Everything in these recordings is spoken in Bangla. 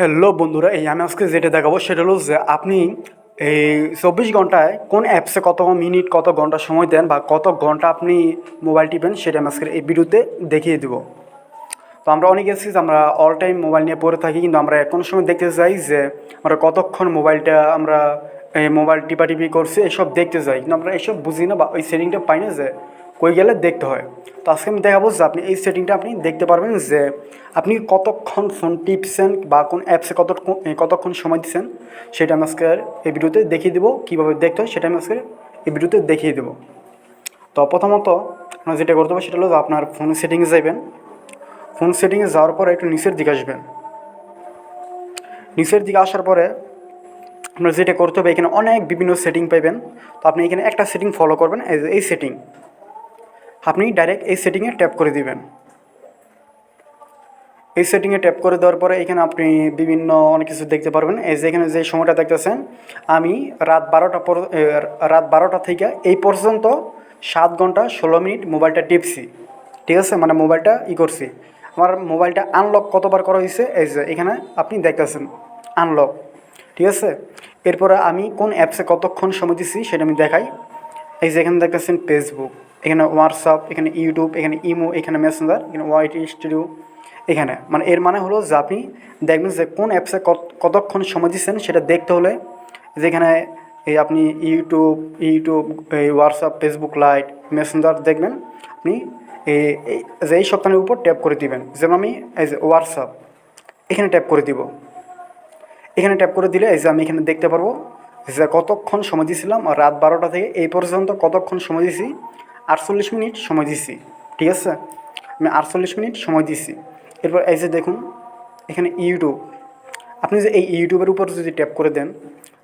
হ্যালো বন্ধুরা, এই আমি আজকে যেটা দেখাবো সেটা হলো যে আপনি এই চব্বিশ ঘন্টায় কোন অ্যাপসে কত মিনিট কত ঘণ্টা সময় দেন বা কত ঘণ্টা আপনি মোবাইল টিপেন সেটা আমি আজকে এই ভিডিওতে দেখিয়ে দেবো। তো আমরা অনেকে আছি যে আমরা অল টাইম মোবাইল নিয়ে পড়ে থাকি, কিন্তু আমরা এখন সময় দেখতে চাই যে আমরা কতক্ষণ মোবাইলটা আমরা এই মোবাইল টিপাটিপি করছি, এসব দেখতে চাই কিন্তু আমরা এসব বুঝি না বা ওই সেটিংটা পাই না যে কই গেলে দেখতে হয়। তো আজকে আমি দেখাবো যে আপনি এই সেটিংটা আপনি দেখতে পারবেন যে আপনি কতক্ষণ ফোন টিপছেন বা কোন অ্যাপসে কত কতক্ষণ সময় দিচ্ছেন, সেটা আমি আজকে এই ভিডিওতে দেখিয়ে দেবো। কীভাবে দেখতে হয় সেটা আমি আজকে এই ভিডিওতে দেখিয়ে দেবো। তো প্রথমত আপনার যেটা করতে হবে সেটা হলো আপনার ফোন সেটিংয়ে যাবেন ফোন সেটিংয়ে যাওয়ার পরে একটু নিচের দিকে আসবেন। নিচের দিকে আসার পরে আপনার যেটা করতে হবে, এখানে অনেক বিভিন্ন সেটিং পাবেন তো আপনি এখানে একটা সেটিং ফলো করবেন, এই সেটিং আপনি ডাইরেক্ট এই সেটিংয়ে ট্যাপ করে দিবেন। এই সেটিংয়ে ট্যাপ করে দেওয়ার পরে এখানে আপনি বিভিন্ন অনেক কিছু দেখতে পারবেন। এই যে এখানে যে সময়টা দেখতেছেন, আমি রাত বারোটা পর রাত বারোটা থেকে এই পর্যন্ত সাত ঘণ্টা ষোলো মিনিট মোবাইলটা টিপছি। ঠিক আছে? মানে মোবাইলটা ই করছি। আমার মোবাইলটা আনলক কতবার করা হয়েছে? এই যে এখানে আপনি দেখতেছেন আনলক ঠিক আছে? এরপরে আমি কোন অ্যাপসে কতক্ষণ সময় দিচ্ছি সেটা আমি দেখাই। এই যে এখানে দেখতেছেন ফেসবুক এখানে হোয়াটসঅ্যাপ এখানে ইউটিউব এখানে ইমো এখানে মেসেঞ্জার এখানে ওয়াইটি স্টুডিও এখানে। মানে এর মানে হলো যে আপনি দেখবেন যে কোন অ্যাপসে কতক্ষণ সময় দিচ্ছেন সেটা দেখতে হলে যেখানে এই আপনি ইউটিউব ইউটিউব এই হোয়াটসঅ্যাপ ফেসবুক লাইট মেসেঞ্জার দেখবেন, আপনি এই যে এই সপ্তাহের উপর ট্যাপ করে দিবেন। যেমন আমি এই যে হোয়াটসঅ্যাপ এখানে ট্যাপ করে দিব। এখানে ট্যাপ করে দিলে এই যে আমি এখানে দেখতে পারব যে কতক্ষণ সময় দিয়েছিলাম আর রাত বারোটা থেকে এই পর্যন্ত কতক্ষণ সময় দিয়েছি আটচল্লিশ মিনিট সময় দিয়েছি ঠিক আছে? আমি আটচল্লিশ মিনিট সময় দিয়েছি এরপর এই যে দেখুন, এখানে ইউটিউব। আপনি যে এই ইউটিউবের উপর যদি ট্যাপ করে দেন,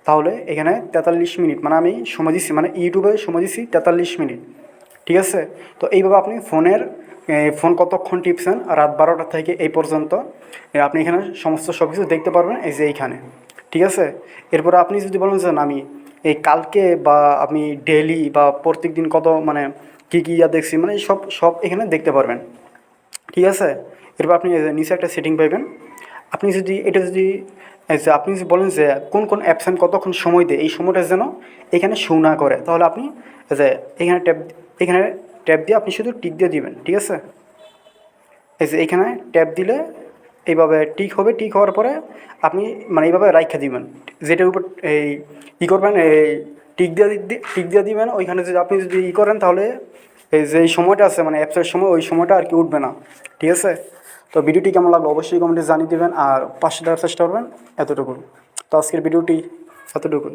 তাহলে এখানে তেতাল্লিশ মিনিট মানে আমি সময় দিচ্ছি মানে ইউটিউবে সময় দিচ্ছি তেতাল্লিশ মিনিট, ঠিক আছে? তো এইভাবে আপনি ফোনের ফোন কতক্ষণ টিপছেন, রাত বারোটা থেকে এই পর্যন্ত আপনি এখানে সমস্ত সব কিছু দেখতে পারবেন এই যে এইখানে, ঠিক আছে? এরপর আপনি যদি বলেন যে আমি এই কালকে বা আমি ডেলি বা প্রত্যেক দিন কত মানে কী কী ইয়া দেখছি মানে সব সব এখানে দেখতে পারবেন। ঠিক আছে? এরপর আপনি নিচে একটা সেটিং পাইবেন। আপনি যদি, এটা যদি আপনি যদি বলেন যে কোন কোন অ্যাপসেন কতক্ষণ সময় দেয় এই সময়টা যেন এখানে শো না করে, তাহলে আপনি যে এখানে ট্যাপ এখানে ট্যাপ দিয়ে আপনি শুধু টিক দিয়ে দিবেন, ঠিক আছে? এই যে এখানে ট্যাপ দিলে এইভাবে টিক হবে টিক হওয়ার পরে আপনি মানে এইভাবে রাইখা দিবেন। যেটার উপর এই ই করবেন, এই টিক দিয়ে টিক দিয়ে দিবেন, ওইখানে যদি আপনি যদি ই করেন তাহলে এই যে সময়টা আছে মানে অ্যাপসের সময়, ওই সময়টা আর কি উঠবে না। ঠিক আছে? তো ভিডিওটি কেমন লাগল অবশ্যই কমেন্টে জানিয়ে দেবেন আর পাশে দেওয়ার চেষ্টা করবেন এতটুকু তো আজকের ভিডিওটি এতটুকু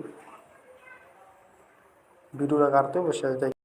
ভিডিওটা কাটতে বসে